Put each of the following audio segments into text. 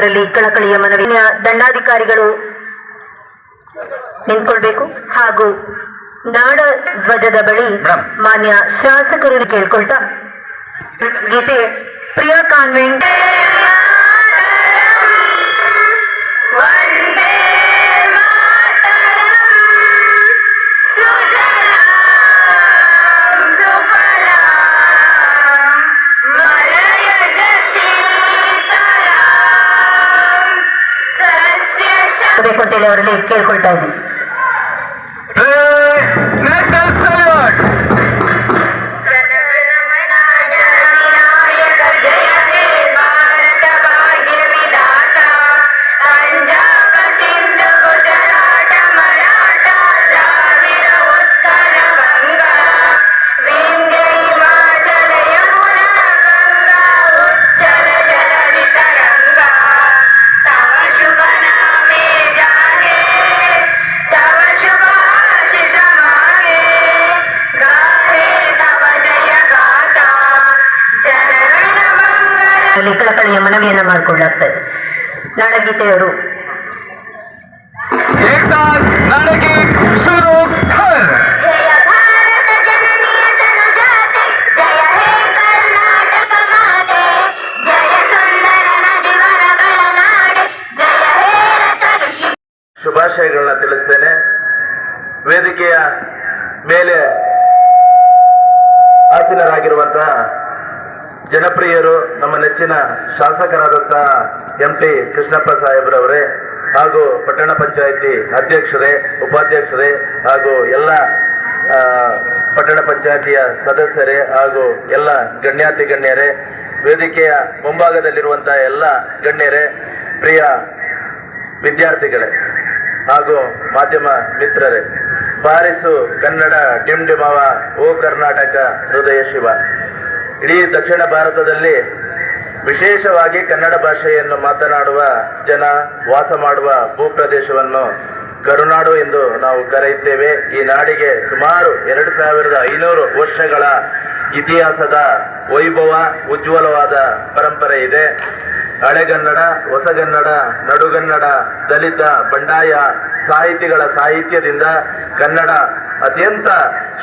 ಇದರಲ್ಲಿ ಕಳಕಳಿಯ ಮನವಿ ದಂಡಾಧಿಕಾರಿಗಳು ನಿಂತ್ಕೊಳ್ಬೇಕು ಹಾಗೂ ನಾಡ ಧ್ವಜದ ಬಳಿ. ಮಾನ್ಯ ಶಾಸಕರು ಕೇಳ್ಕೊಳ್ತಾ ಗೀತೆ ಪ್ರಿಯಾ ಕಾನ್ವೆಂಟ್ ಅವರಲ್ಲಿ ಕೇಳ್ಕೊಳ್ತಾ ಇದ್ದೀನಿ ನಾಡೆ ಜಯ ಮನವಿಯನ್ನು ಮಾಡಿಕೊಳ್ಳುತ್ತೆ ನಾಡಗೀತೆಯವರು. ಶುಭಾಶಯಗಳನ್ನ ತಿಳಿಸ್ತೇನೆ. ವೇದಿಕೆಯ ಮೇಲೆ ಆಸೀನರಾಗಿರುವಂತಹ ಜನಪ್ರಿಯರು ನಮ್ಮ ನೆಚ್ಚಿನ ಶಾಸಕರಾದಂತಹ ಎಂ ಪಿ ಕೃಷ್ಣಪ್ಪ ಸಾಹೇಬ್ರವರೇ ಹಾಗೂ ಪಟ್ಟಣ ಪಂಚಾಯಿತಿ ಅಧ್ಯಕ್ಷರೇ, ಉಪಾಧ್ಯಕ್ಷರೇ ಹಾಗೂ ಎಲ್ಲ ಪಟ್ಟಣ ಪಂಚಾಯಿತಿಯ ಸದಸ್ಯರೇ ಹಾಗೂ ಎಲ್ಲ ಗಣ್ಯಾತಿ ಗಣ್ಯರೇ, ವೇದಿಕೆಯ ಮುಂಭಾಗದಲ್ಲಿರುವಂತಹ ಎಲ್ಲ ಗಣ್ಯರೇ, ಪ್ರಿಯ ವಿದ್ಯಾರ್ಥಿಗಳೇ ಹಾಗೂ ಮಾಧ್ಯಮ ಮಿತ್ರರೇ. ಬಾರಿಸು ಕನ್ನಡ ಡಿಮ್ ಡಿಮವ ಓ ಕರ್ನಾಟಕ ಹೃದಯ ಶಿವ. ಇಡೀ ದಕ್ಷಿಣ ಭಾರತದಲ್ಲಿ ವಿಶೇಷವಾಗಿ ಕನ್ನಡ ಭಾಷೆಯನ್ನು ಮಾತನಾಡುವ ಜನ, ವಾಸ ಮಾಡುವ ಭೂಪ್ರದೇಶವನ್ನು ಕರುನಾಡು ಎಂದು ನಾವು ಕರೆಯುತ್ತೇವೆ. ಈ ನಾಡಿಗೆ ಸುಮಾರು ಎರಡು ಸಾವಿರದ ಐನೂರು ವರ್ಷಗಳ ಇತಿಹಾಸದ ವೈಭವ, ಉಜ್ವಲವಾದ ಪರಂಪರೆ ಇದೆ. ಹಳೆಗನ್ನಡ, ಹೊಸಗನ್ನಡ, ನಡುಗನ್ನಡ, ದಲಿತ, ಬಂಡಾಯ ಸಾಹಿತಿಗಳ ಸಾಹಿತ್ಯದಿಂದ ಕನ್ನಡ ಅತ್ಯಂತ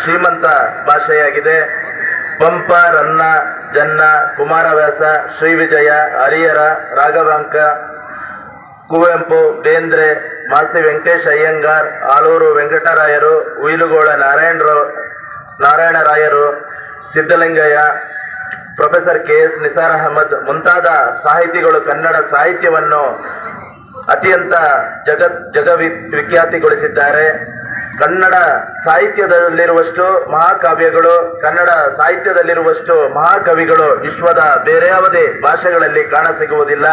ಶ್ರೀಮಂತ ಭಾಷೆಯಾಗಿದೆ. ಪಂಪ ರನ್ನ ಜನ್ನ, ಕುಮಾರವ್ಯಾಸ, ಶ್ರೀವಿಜಯ ಹರಿಹರ ರಾಘವಾಂಕ, ಕುವೆಂಪು, ಬೇಂದ್ರೆ, ಮಾಸ್ತಿ ವೆಂಕಟೇಶ್ ಅಯ್ಯಂಗಾರ್ ಆಲೂರು ವೆಂಕಟರಾಯರು ಉಯಿಲುಗೋಳ ನಾರಾಯಣರು, ನಾರಾಯಣರಾಯರು Siddalingaiah professor K S Nisar Ahmed ಮುಂತಾದ ಸಾಹಿತಿಗಳು ಕನ್ನಡ ಸಾಹಿತ್ಯವನ್ನು ಅತ್ಯಂತ ಜಗತ್, ಜಗವಿ, ವಿಖ್ಯಾತಿಗೊಳಿಸಿದ್ದಾರೆ. ಕನ್ನಡ ಸಾಹಿತ್ಯದಲ್ಲಿರುವಷ್ಟು ಮಹಾಕಾವ್ಯಗಳು ಕನ್ನಡ ಸಾಹಿತ್ಯದಲ್ಲಿರುವಷ್ಟು ಮಹಾಕವಿಗಳು ವಿಶ್ವದ ಬೇರೆ ಯಾವುದೇ ಭಾಷೆಗಳಲ್ಲಿ ಕಾಣಸಿಗುವುದಿಲ್ಲ.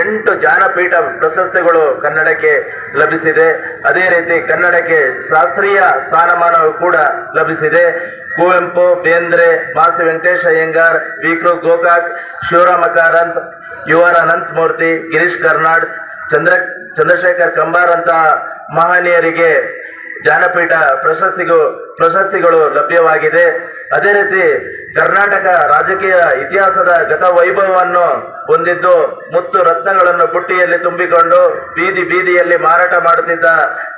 ಎಂಟು ಜ್ಞಾನಪೀಠ ಪ್ರಶಸ್ತಿಗಳು ಕನ್ನಡಕ್ಕೆ ಲಭಿಸಿದೆ. ಅದೇ ರೀತಿ ಕನ್ನಡಕ್ಕೆ ಶಾಸ್ತ್ರೀಯ ಸ್ಥಾನಮಾನವು ಕೂಡ ಲಭಿಸಿದೆ. ಕುವೆಂಪು, ಬೇಂದ್ರೆ ಮಾಸಿ ವೆಂಕಟೇಶ ಅಯ್ಯಂಗಾರ್ ವಿಕ್ರು ಗೋಕಾಕ್ ಶಿವರಾಮ ಕಾರಂತ್ ಯು ಆರ್ ಅನಂತಮೂರ್ತಿ, ಗಿರೀಶ್ ಕರ್ನಾಡ್, ಚಂದ್ರ, ಚಂದ್ರಶೇಖರ್ ಕಂಬಾರ್ ಅಂತ ಮಹನೀಯರಿಗೆ ಜ್ಞಾನಪೀಠ ಪ್ರಶಸ್ತಿಗೂ ಪ್ರಶಸ್ತಿಗಳು ಲಭ್ಯವಾಗಿದೆ. ಅದೇ ರೀತಿ ಕರ್ನಾಟಕ ರಾಜಕೀಯ ಇತಿಹಾಸದ ಗತ ವೈಭವವನ್ನು ಹೊಂದಿದ್ದು ಮುತ್ತು ರತ್ನಗಳನ್ನು ಬುಟ್ಟಿಯಲ್ಲಿ ತುಂಬಿಕೊಂಡು ಬೀದಿ ಬೀದಿಯಲ್ಲಿ ಮಾರಾಟ ಮಾಡುತ್ತಿದ್ದ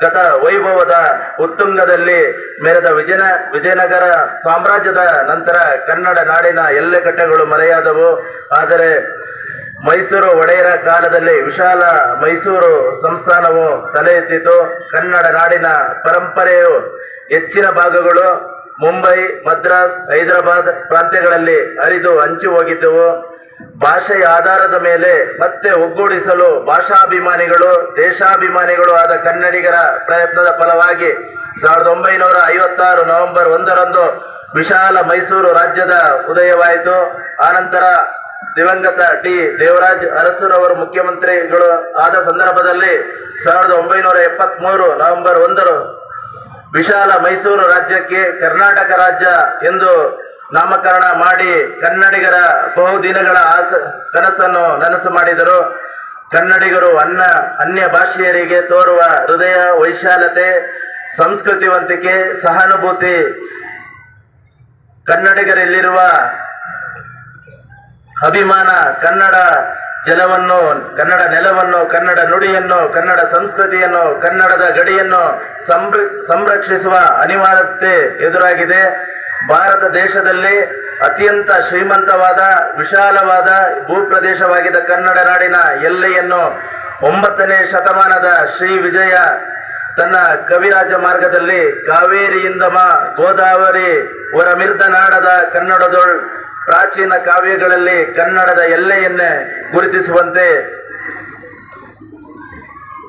ಗತ ವೈಭವದ ಉತ್ತುಂಗದಲ್ಲಿ ಮೆರೆದ ವಿಜಯ ವಿಜಯನಗರ ಸಾಮ್ರಾಜ್ಯದ ನಂತರ ಕನ್ನಡ ನಾಡಿನ ಎಲ್ಲೆ ಕಟ್ಟೆಗಳು ಮರೆಯಾದವು. ಆದರೆ ಮೈಸೂರು ಒಡೆಯರ ಕಾಲದಲ್ಲಿ ವಿಶಾಲ ಮೈಸೂರು ಸಂಸ್ಥಾನವು ತಲೆ ಎತ್ತಿತು ಕನ್ನಡ ನಾಡಿನ ಪರಂಪರೆಯು ಹೆಚ್ಚಿನ ಭಾಗಗಳು ಮುಂಬೈ, ಮದ್ರಾಸ್, ಹೈದರಾಬಾದ್ ಪ್ರಾಂತ್ಯಗಳಲ್ಲಿ ಹರಿದು ಹಂಚಿ ಹೋಗಿದ್ದವು. ಭಾಷೆಯ ಆಧಾರದ ಮೇಲೆ ಮತ್ತೆ ಒಗ್ಗೂಡಿಸಲು ಭಾಷಾಭಿಮಾನಿಗಳು, ದೇಶಾಭಿಮಾನಿಗಳು ಆದ ಕನ್ನಡಿಗರ ಪ್ರಯತ್ನದ ಫಲವಾಗಿ ಸಾವಿರದ ಒಂಬೈನೂರ ಐವತ್ತಾರು ನವೆಂಬರ್ ಒಂದರಂದು ವಿಶಾಲ ಮೈಸೂರು ರಾಜ್ಯದ ಉದಯವಾಯಿತು. ಆನಂತರ ದಿವಂಗತ ಟಿ. ದೇವರಾಜ್ ಅರಸುರವರು ಮುಖ್ಯಮಂತ್ರಿಗಳು ಆದ ಸಂದರ್ಭದಲ್ಲಿ ಸಾವಿರದ ಒಂಬೈನೂರ ಎಪ್ಪತ್ತ್ ಮೂರು ನವೆಂಬರ್ ಒಂದರು ವಿಶಾಲ ಮೈಸೂರು ರಾಜ್ಯಕ್ಕೆ ಕರ್ನಾಟಕ ರಾಜ್ಯ ಎಂದು ನಾಮಕರಣ ಮಾಡಿ ಕನ್ನಡಿಗರ ಬಹುದಿನಗಳ ಆಸ, ಕನಸನ್ನು ನನಸು ಮಾಡಿದರು. ಕನ್ನಡಿಗರು ಅನ್ನ, ಅನ್ಯ ಭಾಷೆಯರಿಗೆ ತೋರುವ ಹೃದಯ, ವೈಶಾಲತೆ, ಸಂಸ್ಕೃತಿವಂತಿಕೆ, ಸಹಾನುಭೂತಿ, ಕನ್ನಡಿಗರಲ್ಲಿರುವ ಅಭಿಮಾನ, ಕನ್ನಡ ಜಲವನ್ನು, ಕನ್ನಡ ನೆಲವನ್ನು, ಕನ್ನಡ ನುಡಿಯನ್ನು, ಕನ್ನಡ ಸಂಸ್ಕೃತಿಯನ್ನು, ಕನ್ನಡದ ಗಡಿಯನ್ನು ಸಂರ, ಸಂರಕ್ಷಿಸುವ ಅನಿವಾರ್ಯತೆ ಎದುರಾಗಿದೆ. ಭಾರತ ದೇಶದಲ್ಲಿ ಅತ್ಯಂತ ಶ್ರೀಮಂತವಾದ, ವಿಶಾಲವಾದ ಭೂಪ್ರದೇಶವಾಗಿದ್ದ ಕನ್ನಡ ನಾಡಿನ ಎಲ್ಲೆಯನ್ನು ಒಂಬತ್ತನೇ ಶತಮಾನದ ಶ್ರೀ ವಿಜಯ ತನ್ನ ಕವಿರಾಜ ಮಾರ್ಗದಲ್ಲಿ ಕಾವೇರಿಯಿಂದ ಮ, ಗೋದಾವರಿ ಹೊರಮಿರ್ದ ನಾಡದ ಕನ್ನಡದೊಳ್ ಪ್ರಾಚೀನ ಕಾವ್ಯಗಳಲ್ಲಿ ಕನ್ನಡದ ಎಲ್ಲೆಯನ್ನೇ ಗುರುತಿಸುವಂತೆ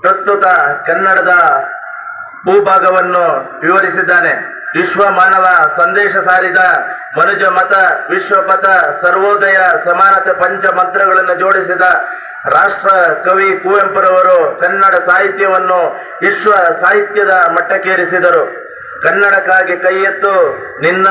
ಪ್ರಸ್ತುತ ಕನ್ನಡದ ಭೂಭಾಗವನ್ನು ವಿವರಿಸಿದ್ದಾನೆ. ವಿಶ್ವ ಮಾನವ ಸಂದೇಶ ಸಾರಿದ ಮನುಜ ಮತ, ವಿಶ್ವಪಥ, ಸರ್ವೋದಯ, ಸಮಾನತೆ ಪಂಚ ಮಂತ್ರಗಳನ್ನು ಜೋಡಿಸಿದ ರಾಷ್ಟ್ರ ಕವಿ ಕುವೆಂಪುರವರು ಕನ್ನಡ ಸಾಹಿತ್ಯವನ್ನು ವಿಶ್ವ ಸಾಹಿತ್ಯದ ಮಟ್ಟಕ್ಕೇರಿಸಿದರು. ಕನ್ನಡಕ್ಕಾಗಿ ಕೈ ಎತ್ತು ನಿನ್ನ